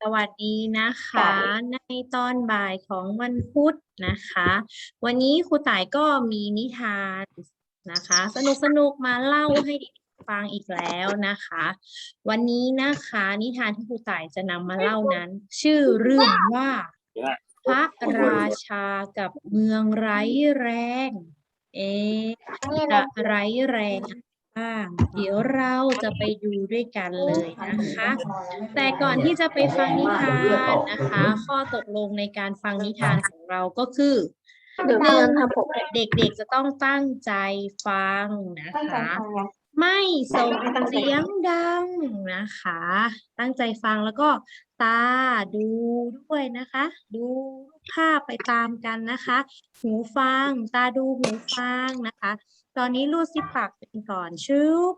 สวัสดีนะคะ ในตอนบ่ายของวันพุธนะคะ วันนี้ครูต่ายก็มีนิทานนะคะ สนุกสนุกๆมาเล่าให้เด็กๆฟังอีกแล้วนะคะ วันนี้นะคะนิทานที่ครูต่ายจะนำมาเล่านั้น ชื่อเรื่องว่า พระราชากับเมืองไร้แรง เอ๊ะจะไร้แรง บ้าง เดี๋ยวเราจะไปดูด้วยกันเลยนะคะ แต่ก่อนที่จะไปฟังนิทานนะคะ ข้อตกลงในการฟังนิทานของเราก็คือเดี๋ยวพี่เงินทำผมเด็กๆจะต้องตั้งใจฟังนะคะ ไม่ส่งเสียงดังนะคะ ตั้งใจฟังแล้วก็ตาดูด้วยนะคะ ดูภาพไปตามกันนะคะ หูฟัง ตาดูหูฟังนะคะ ตอนนี้รูดซิปปากเป็นก่อนชุบ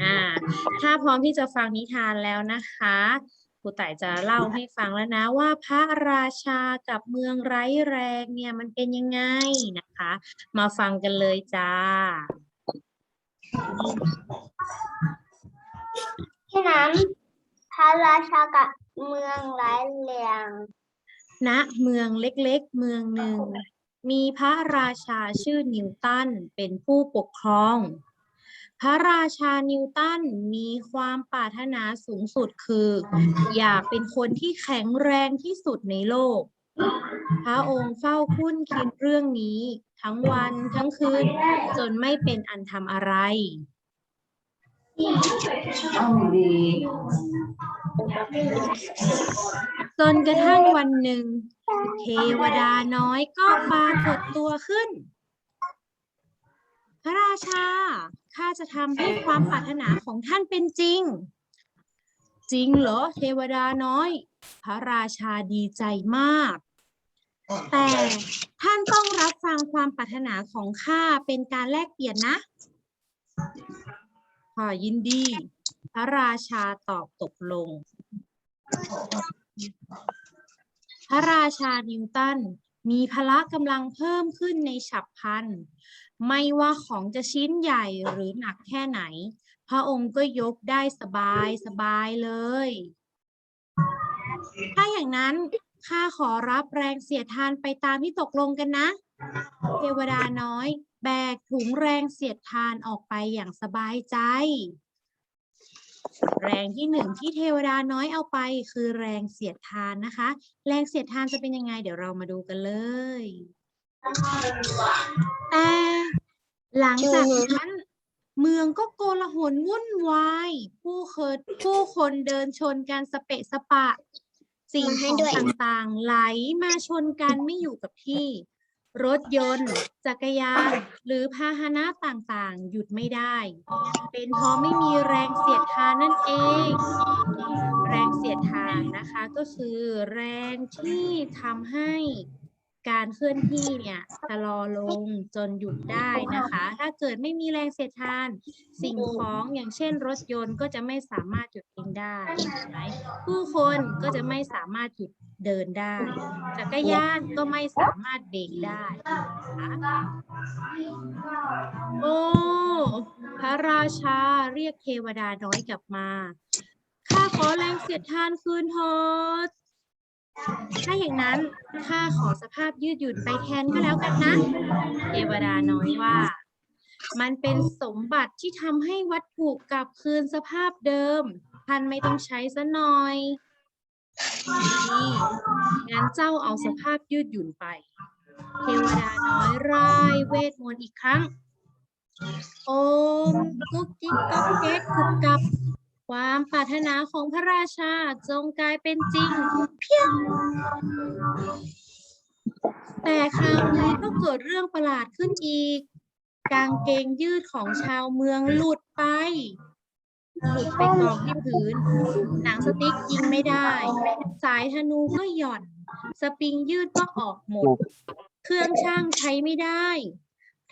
อ่า ถ้าพร้อมที่จะฟังนิทานแล้วนะคะครูต่ายจะเล่าให้ฟังแล้วนะว่าพระราชากับเมืองไร้แรงเนี่ยมันเป็นยังไงนะคะ มาฟังกันเลยจ้าที่นั้นพระราชากับเมืองร้ายแรงณเมืองเล็กๆ เมืองหนึ่ง มีพระราชาชื่อนิวตันเป็นผู้ปกครอง พระราชานิวตันมีความปรารถนาสูงสุดคือ อยากเป็นคนที่แข็งแรงที่สุดในโลก พระองค์เฝ้าคุ้นคิดเรื่องนี้ ทั้งวันทั้งคืน จนไม่เป็นอันทำอะไรต้องดี จนกระทั่งวันหนึ่ง เทวดาน้อยก็ปรากฏตัวขึ้น พระราชา ข้าจะทำให้ความปรารถนาของท่านเป็นจริง จริงเหรอ เทวดาน้อย พระราชาดีใจมาก แต่ท่านต้องรับฟังความปรารถนาของข้าเป็นการแลกเปลี่ยนนะค่ะยินดี พระราชาตอบตกลง พระราชานิวตันมีพละกำลังเพิ่มขึ้นในฉับพลัน ไม่ว่าของจะชิ้นใหญ่หรือหนักแค่ไหน พระองค์ก็ยกได้สบายสบายเลย ถ้าอย่างนั้นข้าขอรับแรงเสียดทานไปตามที่ตกลงกันนะ เทวดาน้อย แบกถุงแรงเสียดทานออกไปอย่างสบายใจ แรงที่หนึ่งที่เทวดาน้อยเอาไปคือแรงเสียดทานนะคะ แรงเสียดทานจะเป็นยังไง เดี๋ยวเรามาดูกันเลย แต่หลังจากนั้นเมืองก็โกลาหลวุ่นวาย ผู้เคยผู้คนเดินชนกันสเปะสปะ สิ่งของต่างๆ ไหลมาชนกันไม่อยู่กับที่ รถยนต์ จักรยาน หรือพาหนะต่างๆ หยุดไม่ได้ เป็นเพราะไม่มีแรงเสียดทานนั่นเอง แรงเสียดทานนะคะก็คือแรงที่ทำให้ การเคลื่อนที่เนี่ยชะลอลงจนหยุดได้นะคะ ถ้าเกิดไม่มีแรงเสียดทาน สิ่งของอย่างเช่นรถยนต์ก็จะไม่สามารถหยุดเองได้ไหมผู้คนก็จะไม่สามารถหยุดเดินได้ จักรยานก็ไม่สามารถเบรกได้นะคะโอ้พระราชาเรียกเทวดาน้อยกลับมาข้าขอแรงเสียดทานคืนเถิด ถ้าอย่างนั้นข้าขอสภาพยืดหยุ่นไปแทนก็แล้วกันนะ เทวดาน้อยว่า มันเป็นสมบัติที่ทำให้วัตถุกลับคืนสภาพเดิม ท่านไม่ต้องใช้ซะหน่อย นี่งั้นเจ้าเอาสภาพยืดหยุ่นไป เทวดาน้อยร่ายเวทมนต์อีกครั้ง โอมกุ๊กกิ๊กก๊อกแก๊กกุบกับ ความปรารถนาของพระราชาจงกลายเป็นจริง เพียง แต่คราวนี้ก็เกิดเรื่องประหลาดขึ้นอีก กางเกงยืดของชาวเมืองหลุดไป หลุดไปกองที่พื้น หนังสติ๊กยิงไม่ได้ สายธนูก็หย่อน สปริงยืดก็ออกหมด เครื่องช่างใช้ไม่ได้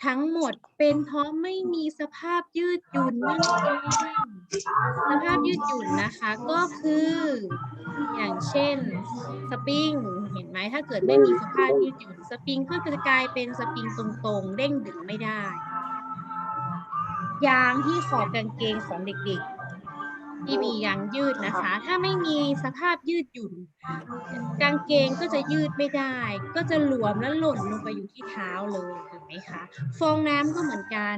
ทั้งหมดเป็นเพราะไม่มีสภาพยืดหยุ่นนั่นเองสภาพยืดหยุ่นนะคะก็คือ อย่างเช่นสปริงเห็นไหมถ้าเกิดไม่มีสภาพยืดหยุ่นสปริงก็จะกลายเป็นสปริงตรงๆเด้งดึงไม่ได้ ยางที่ขอบกางเกงของเด็กๆ ที่มียางยืดนะคะ ถ้าไม่มีสภาพยืดหยุ่น กางเกงก็จะยืดไม่ได้ ก็จะหลวมและหล่นลงไปอยู่ที่เท้าเลยถูกไหมคะ ฟองน้ำก็เหมือนกัน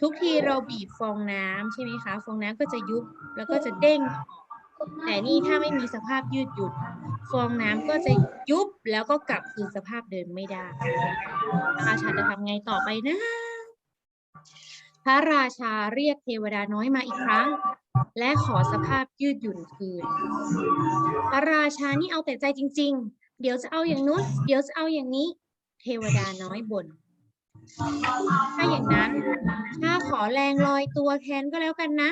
ทุกทีเราบีบฟองน้ำใช่ไหมคะ ฟองน้ำก็จะยุบแล้วก็จะเด้งออกแต่นี่ถ้าไม่มีสภาพยืดหยุ่นฟองน้ำก็จะยุบแล้วก็กลับคืนสภาพเดิมไม่ได้พระราชาจะทำไงต่อไปนะพ ระราชาเรียกเทวดาน้อยมาอีกครั้ง และขอสภาพยืดหยุ่นคืน พระราชานี่เอาแต่ใจจริง ๆ เดี๋ยวจะเอาอย่างนู้น เดี๋ยวจะเอาอย่างนี้ เทวดาน้อยบ่นถ้าอย่างนั้นถ้าขอแรงลอยตัวแทนก็แล้วกันนะ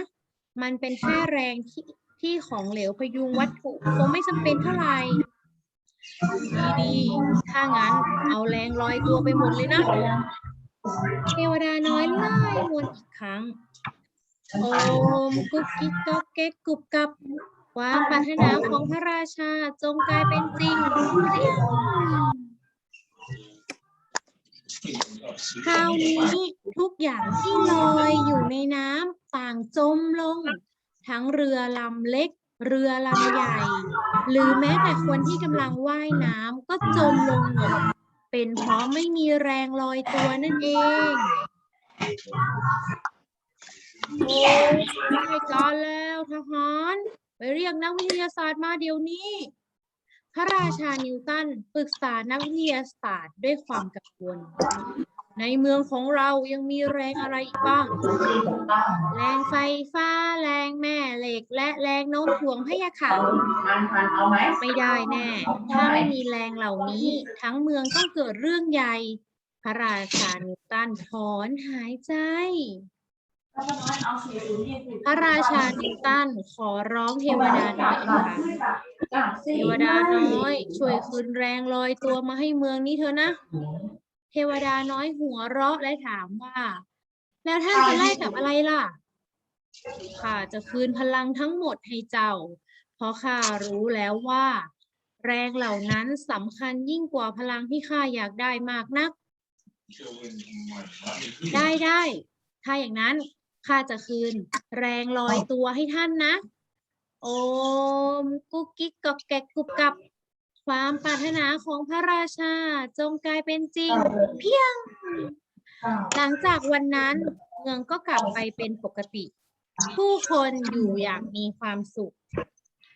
มันเป็นแค่แรงที่ที่ของเหลวพยุงวัตถุคงไม่จำเป็นเท่าไหร่ดีๆถ้างั้นเอาแรงลอยตัวไปหมดเลยนะ เทวดาน้อยไล่มนอีกครั้ง โอมกุ๊กกิ๊กก๊อกแก๊กกุบกับความปรารถนาของพระราชาจงกลายเป็นจริงคราวนี้ทุกอย่างที่ลอยอยู่ในน้ำต่างจมลง ทั้งเรือลำเล็ก เรือลำใหญ่ หรือแม้แต่คนที่กำลังว่ายน้ำก็จมลงหมด เป็นเพราะไม่มีแรงลอยตัวนั่นเองโอ้ไม่การแล้วทหารไปเรียกนักวิทยาศาสตร์มาเดี๋ยวนี้ พระราชานิวตันปรึกษานักวิทยาศาสตร์ด้วยความกังวล ในเมืองของเรายังมีแรงอะไรอีกบ้าง แรงไฟฟ้า แรงแม่เหล็ก และแรงโน้มถ่วงพยะค่ะมันพันเอาไมไม่ได้แน่ ถ้าไม่มีแรงเหล่านี้ ทั้งเมืองต้องเกิดเรื่องใหญ่ พระราชานิวตันถอนหายใจ พระราชานิวตันขอร้องเทวดาน้อยครั้งเทวดาน้อย ช่วยคืนแรงลอยตัวมาให้เมืองนี้เถอะนะ ทวดาน้อยหัวเราะและถามว่า แล้วท่านจะแลกกับอะไรล่ะข้าจะคืนพลังทั้งหมดให้เจ้า เพราะข้ารู้แล้วว่า แรงเหล่านั้นสำคัญยิ่งกว่าพลังที่ข้าอยากได้มากนัก ได้ได้ ถ้าอย่างนั้นข้าจะคืน แรงลอยตัวให้ท่านนะ โอมกุ๊กกิ๊กกอกแกกกุบกับ ความปรารถนาของพระราชาจงกลายเป็นจริง เพียง หลังจากวันนั้นเมืองก็กลับไปเป็นปกติ ผู้คนอยู่อย่างมีความสุข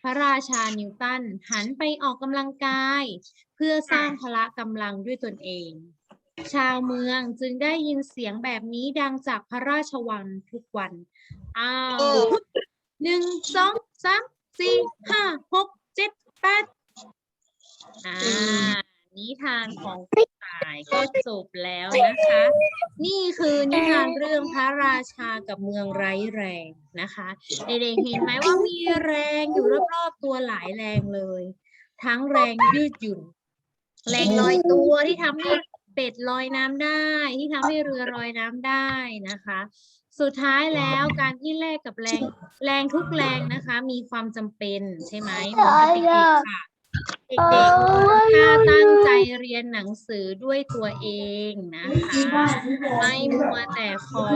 พระราชานิวตันหันไปออกกำลังกาย เพื่อสร้างพละกำลังด้วยตนเอง ชาวเมืองจึงได้ยินเสียงแบบนี้ดังจากพระราชวังทุกวัน อ้าวหนึ่งสองสามสี่ห้าหกเจ็ดแปด อ่า นิทานของกระต่ายก็จบแล้วนะคะ นี่คือนิทานเรื่องพระราชากับเมืองไร้แรงนะคะเด็กๆเห็นไหมว่ามีแรงอยู่รอบๆตัวหลายแรงเลย ทั้งแรงยืดหยุ่น แรงลอยตัวที่ทำให้เป็ดลอยน้ำได้ที่ทำให้เรือลอยน้ำได้นะคะ สุดท้ายแล้วการที่แลกกับแรงแรงทุกแรงนะคะ มีความจำเป็นใช่ไหมเหมือนกับเด็กๆค่ะ เด็กๆถ้าตั้งใจเรียนหนังสือด้วยตัวเองนะคะ ไม่มัวแต่ขอ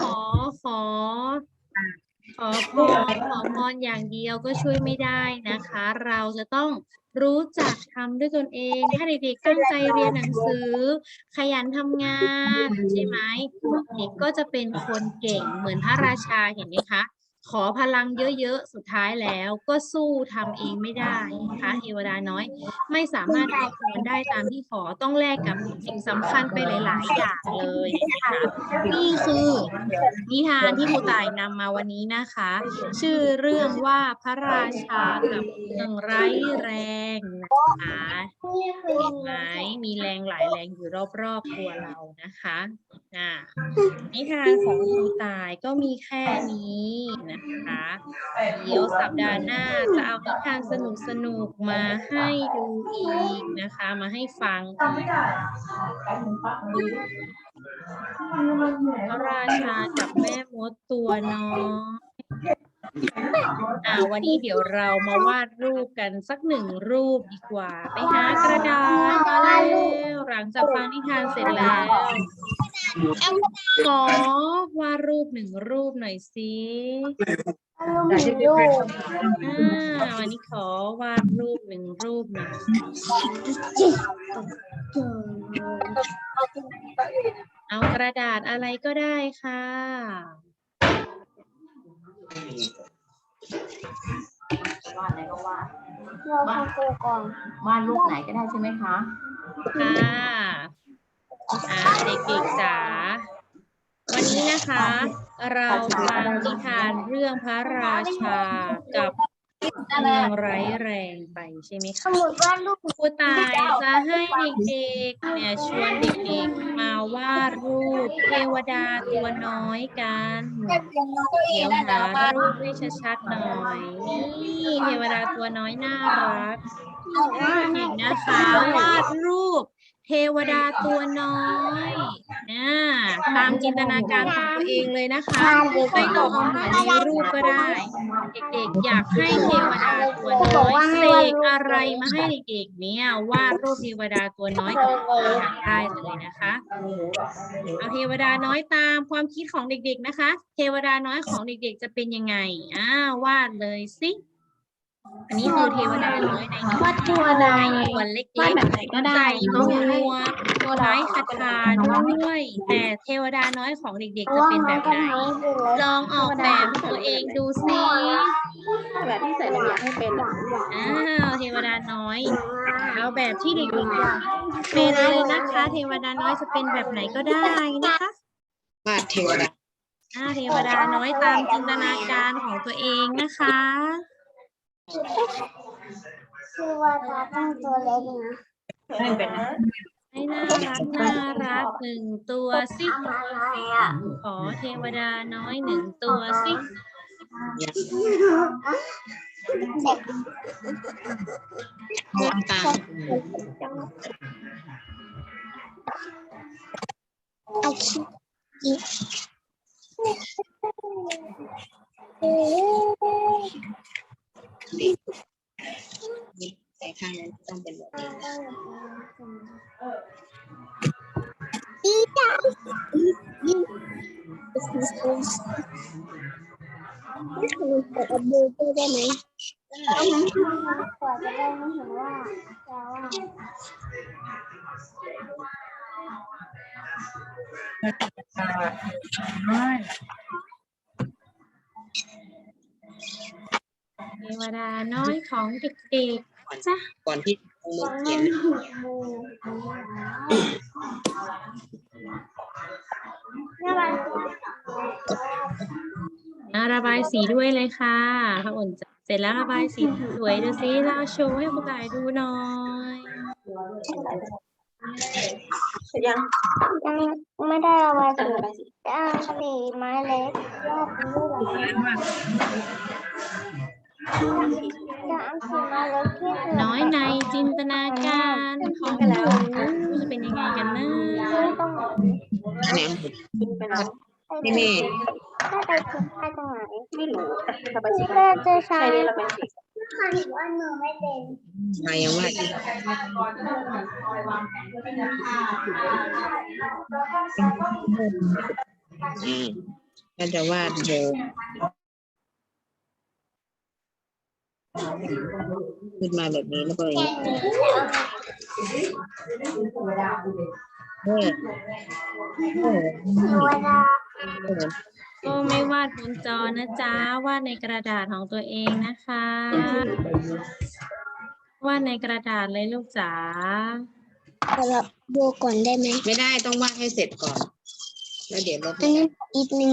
ขอขอ ขอพรขอพรอย่างเดียวก็ช่วยไม่ได้นะคะ เราจะต้องรู้จักทำด้วยตนเอง ถ้าเด็กๆตั้งใจเรียนหนังสือ ขยันทำงานใช่ไหมเด็กก็จะเป็นคนเก่งเหมือนพระราชาเห็นไหมคะ ขอพลังเยอะๆ สุดท้ายแล้วก็สู้ทำเองไม่ได้นะคะเทวดาน้อย ไม่สามารถให้พรได้ตามที่ขอต้องแลกกับสิ่งสำคัญไปหลาย ๆ อย่างเลยนะคะนี่คือนิทานที่ครูต่ายนำมาวันนี้นะคะ ชื่อเรื่องว่าพระราชากับเมืองไร้แรงนะคะเห็นไหมมีแรงหลายแรงอยู่รอบ ๆ ตัวเรานะคะ อ่านิทานของครูต่ายก็มีแค่นี้นะคะเดี๋ยวสัปดาห์หน้าจะเอานิทานสนุกสนุกๆมาให้ดูอีกนะคะ มาให้ฟังอีกพระราชากับแม่มดตัวน้อย อ่าวันนี้เดี๋ยวเรามาวาดรูปกันสักหนึ่งรูปดีกว่า ไปหากระดาษมาแล้วหลังจากฟังนิทานเสร็จแล้วขอวาดรูปหนึ่งรูปหน่อยสิอ่าวันนี้ขอวาดรูปหนึ่งรูปหนึ่งเอากระดาษอะไรก็ได้ค่ะ วาดอะไรก็วาดเราทำกูก่อนวาดรูปไหนก็ได้ใช่ไหมคะค่ะอ่าเด็กๆจ๋าวันนี้นะคะ เราฟังนิทานเรื่องพระราชากับ เมืองไร้แรงไปใช่ไหมสคะมุดวาดรูปครูตายจะให้เด็กๆเนี่ยชวนเด็กๆมาวาดรูปเทวดาตัวน้อยกันเดี๋ยวหารูปให้ชัดๆหน่อย นี่เทวดาตัวน้อยน่ารักเด็กนะคะวาดรูป เทวดาตัวน้อยนะตามจินตนาการของตัวเองเลยนะคะไม่ต้องเอามาในรูปก็ได้ เด็กๆ อยากให้เทวดาตัวน้อยเสกอะไรมาให้เด็กๆเนี่ยวาดรูปเทวดาตัวน้อยกับอยากได้เลยนะคะเอาเทวดาน้อยตามความคิดของเด็กๆนะคะ เทวดาน้อยของเด็กๆ จะเป็นยังไงอ่าวาดเลยสิ อันนี้คือเทวดาน้อยในนิวาดเทวดาในตัวเล็วาดกแบบไหนก็ๆได้ใส่หมน้องอยากให้วกตัวไม้คาถาด้วยแต่เทวดาน้อยของเด็กๆจะเป็นแบบไหนลองออกแบบตัวเองดูสิแบบที่ใส่ระเบียบให้เป็นอ้าวเทวดาน้อยเอาแบบที่เด็กๆเป็นเลยนะคะ เทวดาน้อยจะเป็นแบบไหนก็ได้นะคะวาดเทวดาอ่าเทวดาน้อยตามจินตนาการของตัวเองนะคะ คือว่าตาตั้งตัวเล็กนะไม่เป็นนะให้น่ารักน่ารักหนึ่งตัวสิอะไรอะขอเทวดาน้อยหนึ่งตัวสิมองตามเอาคิด อีก น่ารักอะระบายสีด้วยเลยค่ะพระอุ่นจะเสร็จแล้วระบายสีสวยดูสิเราโชว์ให้คุณตายดูหน่อยเสร็จยังยังไม่ได้ระบายสีอ่าสีไม้เล็กรอบนี้หรอ จะเอาสีไม้เล็กที่สุดน้อยในจินตนาการของหนูจะเป็นยังไงกันนะไม่ต้องอันไหนไปไหนนี่แม่ถ้าไปถึงไปตรงไหนไม่รู้ระบายสีที่เราจะใช้ใช่นี่ระบายสีค่ะเห็นว่าหนูไม่เป็นมายังวาดอีกอืมก็จะวาดโบ ขึ้นมาแบบนี้แล้วก็อย่างแค่นี้นี้แล้วเออเออเวลาเออก็ไม่วาดบนจอนะจ๊ะวาดในกระดาษของตัวเองนะคะวาดในกระดาษเลยลูกจ๋าสำหรับดูก่อนได้ไหมไม่ได้ต้องวาดให้เสร็จก่อน แล้วเดี๋ยวลบอันนี้อีกหนึ่ง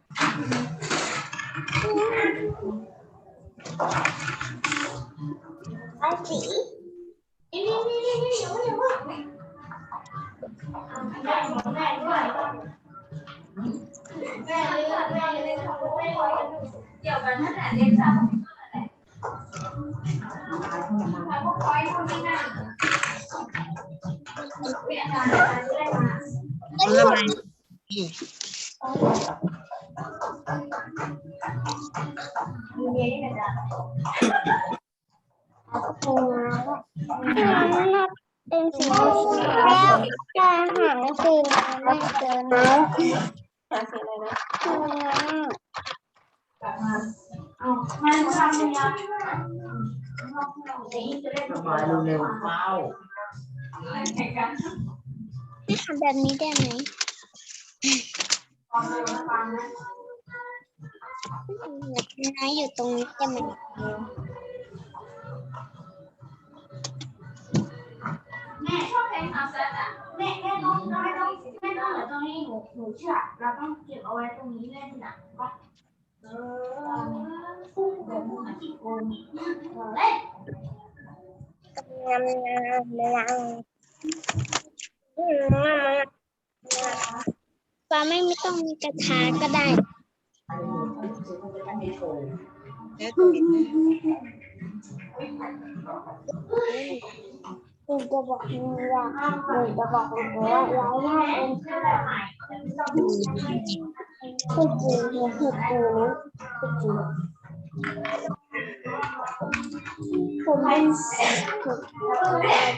Bác sĩ Giờ bạn hết là đêm sau Mà có quay không đi nào Hãy subscribe cho kênh Ghiền Mì Gõ Để không bỏ lỡ những video hấp dẫn เป็นสีแล้วการหาสีไม่เจอนะหาสีอะไรนะระบายเร็วๆเฝ้าไม่ทำแบบนี้ได้ไหมน้าอยู่ตรงนี้จะมันแเพลงอัพเซตอะแม่แม่ต้องแม่ต้องแม่ต้องเหลือตรงนี้หนูหนูเชื่อเราต้องเก็บเอาไว้ตรงนี้เล่นนะว่าเออคู่เดี๋ยวมึงมาที่โกงกเล่นงามงามงามฟ้าไม่ไม่ต้องมีกระทะก็ได้แล้วตัวเองหนูจะบอกหนูว่าหนูจะบอกหนูว่าร้ายมากเป็นคือจริงคือจริงคือจริงผมเป็นผม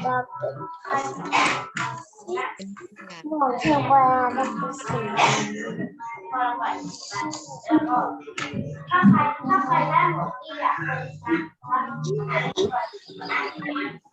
จะเป็นหมอเทวดาเป็นสีถ้าใครถ้าใครได้หมดที่อยากแม่แม่แ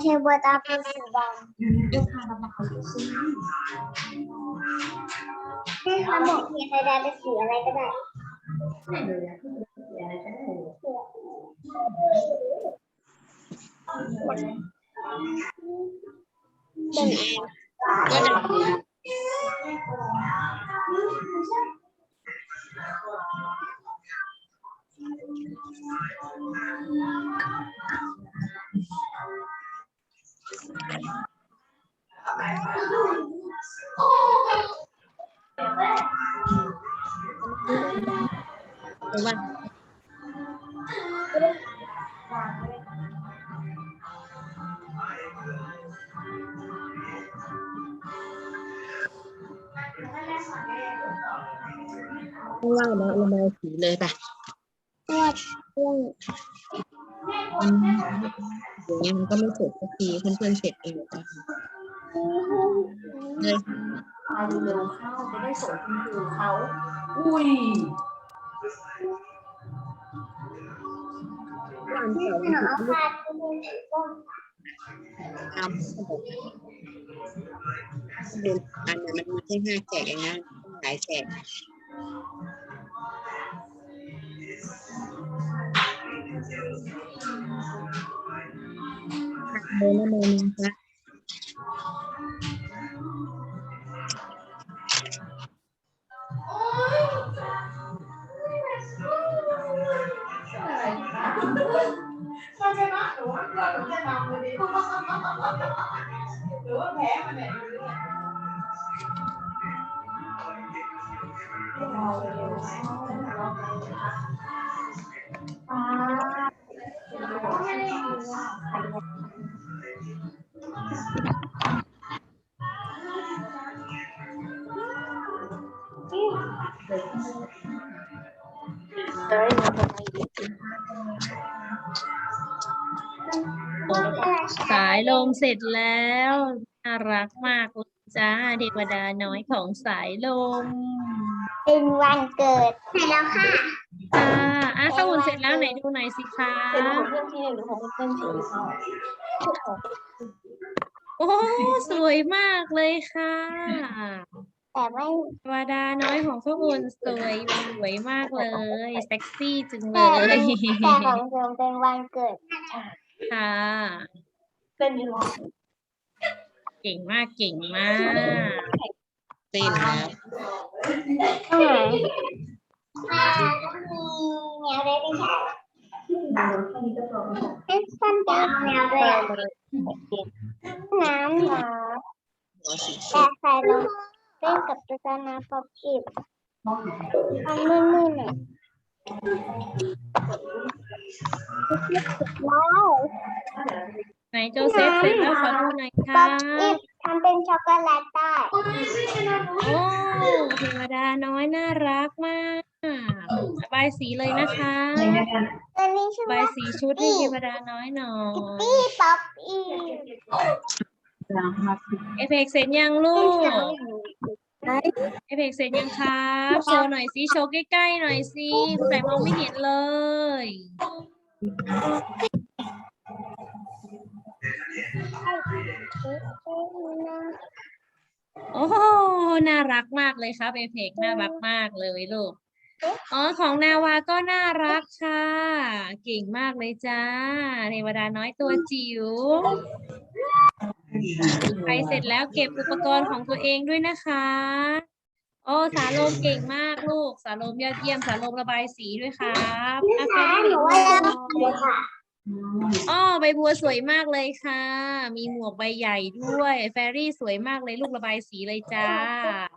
เทวดาเป็นสีดำเดี๋ยวพาระบายสิให้เขาบอกเทวดาเป็นสีอะไรก็ได้ไม่เลยอะสีอะไรก็ได้เป็นก็ได้เพราะว่าเพราะว่าแล้วระ อย่างเงี้ยมันก็ไม่เสร็จสักทีเพื่อนๆเสร็จเองป่ะเลยพาเร็วๆเข้าจะได้ส่งคุณครูเขาอุ้ยวันเสาร์หนาวลูกค่ะทำเดือนอันนั้นมันมีแค่ห้าแจกเองนะต้องหลายแจก เดิ เอ้ยมันทำไมดิสายลมเสร็จแล้วน่ารักมากเลยจ้าเทวดาน้อยของสายลมเป็นวันเกิดใช่แล้วค่ะอ่าอะข้าวอุ่นเสร็จแล้วไหนดูหน่อยสิคะเป็นของเพื่อนที่หรือของเพื่อนที่เขาโอ้สวยมากเลยค่ะ แต่ไม่เทวดาน้อยของข้าวอุ่นสวยสวยมากเลยเซ็กซี่จังเลแต่ยแต่ของเดิมเป็นวันเกิดค่ะเล่นยังไงเก่งมากเก่งมากเต้นนะตรงไหนอ่ามีแมวได้ไหมคะให้สั้นเป็นแมวเลยอะน้ำหนาหัวสีแต่ใส่ลง เล่นกับตุ๊กตาน้ำป๊อปอิบมันมืดๆหน่อยว้าวไหนโจเซฟเสร็จแล้วขอดูหน่อยป๊ค่ะอปอิบทำเป็นช็อกโกแลตได้โอ้เทวดาน้อยน่ารักมากระบายสีเลยนะคะตัวนี้ชื่อระบาว่ายสีชุดให้เทวดาน้อยหน่อยปี้ป๊อปอิบ เอฟเฟกต์เสร็จยังลูก เอฟเฟกเสร็จยังครับโชว์หน่อยสิโชว์ใกล้ๆหน่อยสิคุณแปงมองไม่เห็นเลย โอ้โหน่ารักมากเลยครับเอเฟกน่ารักมากเลยลูกอ๋อของนาวาก็น่ารักค่ะ เก่งมากเลยจ้าเทวดาน้อยตัวจิ๋ว ใครเสร็จแล้วเก็บอุปกรณ์ของตัวเองด้วยนะคะ โอ้สาโลมเก่งมากลูก สาโลมยอดเยี่ยม สาโลมระบายสีด้วยครับอะใครไม่หเห็นูนว่าบ้างเราเลยค่ะอ๋อใบบัวสวยมากเลยค่ะ มีหมวกใบใหญ่ด้วย แฟรี่สวยมากเลยลูกระบายสีเลยจ้าว่าเรา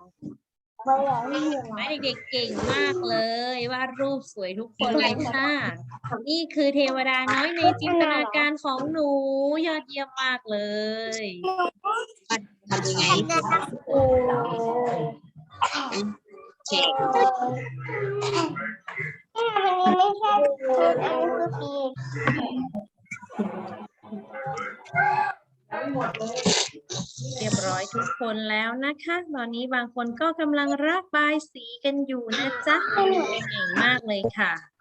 ไม่เด็กเก่งมากเลยวาดรูปสวยทุกคนเลยค่ะ นี่คือเทวดาน้อยในจินตนาการของหนูยอดเยี่ยมมากเลยทำยังไงโอเช็คอันนี้ไม่ใช่คืออันนี้คือปี เรียบร้อยทุกคนแล้วนะคะ ตอนนี้บางคนก็กำลังระบายสีกันอยู่นะจ๊ะเก่งมากเลยค่ะใจเ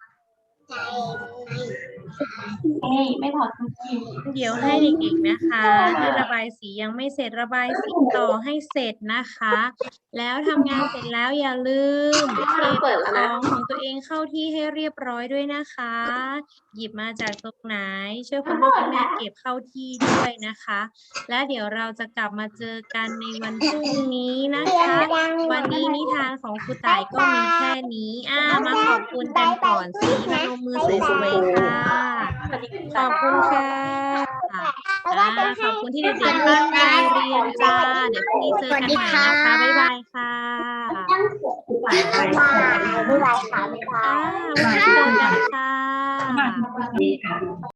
อ้ย ไม่ถอดกางเกงเดี๋ยวให้เด็กๆนะคะที่ระบายสียังไม่เสร็จระบายสีต่อให้เสร็จนะคะ แล้วทำงานเสร็จแล้วอย่าลืมเก็บของของตัวเองเข้าที่ให้เรียบร้อยด้วยนะคะ หยิบมาจากตรงไหนช่วยคุณพ่อคุณแม่เก็บเข้าที่ด้วยนะคะ และเดี๋ยวเราจะกลับมาเจอกันในวันพรุ่งนี้นะเสียงคะดังวันนี้นิทานของครูต่ายก็มีแค่นี้อ่ามาขอบคุณกันก่อนสิพนมมือสวยๆค่ะ ขอบคุณค่ะแล้วก็อ่าจะขให้อบคุณที่เด็กๆตั้งใจเรียนจ้า เดี๋ยวพรุ่งนี้เจอกันใหม่นะคะ บ๊ายบายค่ะบ๊ายบายบ๊ายบายค่ะบ๊ายบาอ่ายวันนี้เจอกันค่ะดีค่ะ